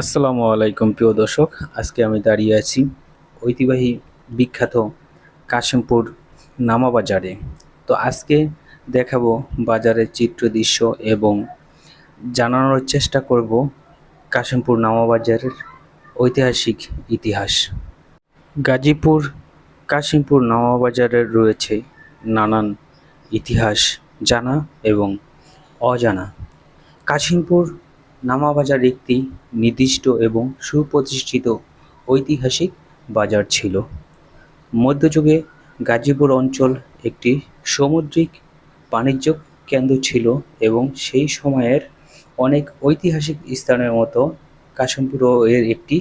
আসসালামু আলাইকুম, প্রিয় দর্শক। আজকে আমি দাঁড়িয়ে আছি ঐতিহ্যবাহী বিখ্যাত কাশিমপুর নামা বাজারে। তো আজকে দেখাবো বাজারের চিত্র দৃশ্য এবং জানানোর চেষ্টা করব কাশিমপুর নামা বাজারের ঐতিহাসিক ইতিহাস। গাজীপুর, কাশিমপুর নামা বাজারে রয়েছে নানান ইতিহাস জানা এবং অজানা। কাশিমপুর নামাবাজার একটি নির্দিষ্ট এবং সুপ্রতিষ্ঠিত ঐতিহাসিক বাজার ছিল। মধ্যযুগে গাজীপুর অঞ্চল একটি সামুদ্রিক বাণিজ্য কেন্দ্র ছিল এবং সেই সময়ের অনেক ঐতিহাসিক স্থানের মতো কাশিমপুরও এর একটি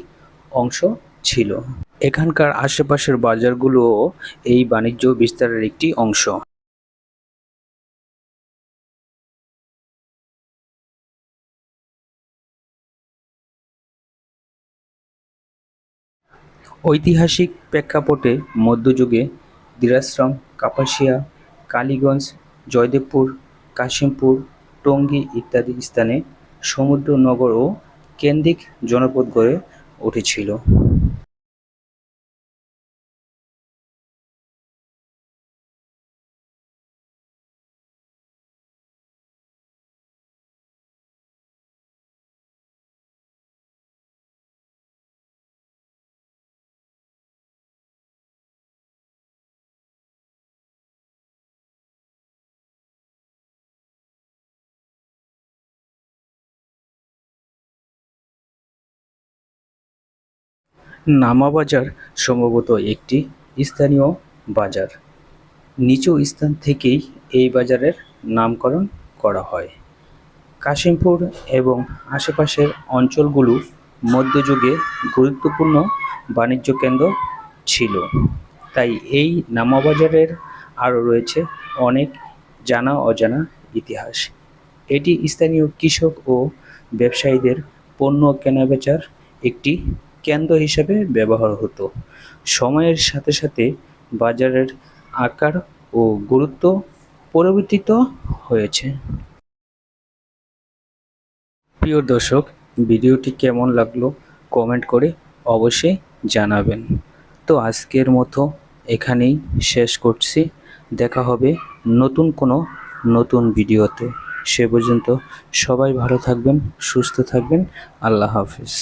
অংশ ছিল। এখানকার আশেপাশের বাজারগুলোও এই বাণিজ্য বিস্তারের একটি অংশ। ঐতিহাসিক প্রেক্ষাপটে মধ্যযুগে দিরাশ্রম, কাপাসিয়া, কালীগঞ্জ, জয়দেবপুর, কাশিমপুর, টঙ্গী ইত্যাদি স্থানে সমুদ্রনগর ও কেন্দ্রিক জনপদ গড়ে উঠেছিল। নামাবাজার সম্ভবত একটি স্থানীয় বাজার। নিচু স্থান থেকেই এই বাজারের নামকরণ করা হয়। কাশিমপুর এবং আশেপাশের অঞ্চলগুলো মধ্যযুগে গুরুত্বপূর্ণ বাণিজ্য কেন্দ্র ছিল। তাই এই নামাবাজারের আরও রয়েছে অনেক জানা অজানা ইতিহাস। এটি স্থানীয় কৃষক ও ব্যবসায়ীদের পণ্য কেনাবেচার একটি কেন্দ্র হিসাবে ব্যবহার হতো। সময়ের সাথে সাথে বাজারের আকার ও গুরুত্ব পরিবর্তিত হয়েছে। প্রিয় দর্শক, ভিডিওটি কেমন লাগল কমেন্ট করে অবশ্যই জানাবেন। তো আজকের মতো এখানেই শেষ করছি। দেখা হবে নতুন কোনো নতুন ভিডিওতে। সে পর্যন্ত সবাই ভালো থাকবেন, সুস্থ থাকবেন। আল্লাহ হাফিজ।